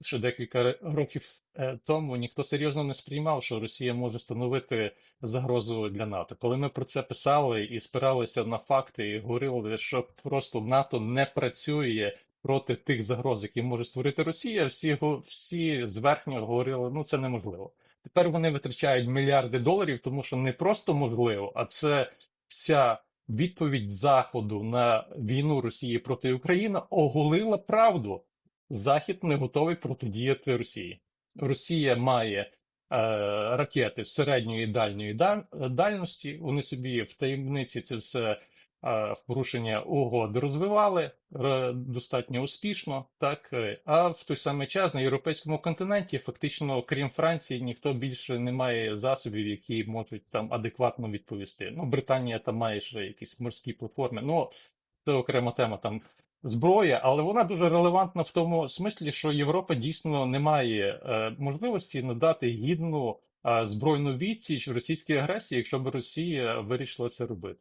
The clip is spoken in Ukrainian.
ще декілька років е, тому ніхто серйозно не сприймав, що Росія може становити загрозу для НАТО. Коли ми про це писали і спиралися на факти, і говорили, що просто НАТО не працює проти тих загроз, які може створити Росія, всі всі зверхньо говорили, ну це неможливо. Тепер вони витрачають мільярди доларів, тому що не просто можливо, а це вся відповідь Заходу на війну Росії проти України оголила правду. Захід не готовий протидіяти Росії. Росія має е, ракети середньої і дальньої дальності. Вони собі в таємниці це все е, порушення угод розвивали е, достатньо успішно. Так е, а в той самий час на європейському континенті, фактично, крім Франції, ніхто більше не має засобів, які можуть там адекватно відповісти. Ну, Британія там має ще якісь морські платформи. Ну це окрема тема там зброя, але вона дуже релевантна в тому смислі, що Європа дійсно не має е, можливості надати гідну е, збройну відсіч російській агресії, якщо б Росія вирішила це робити.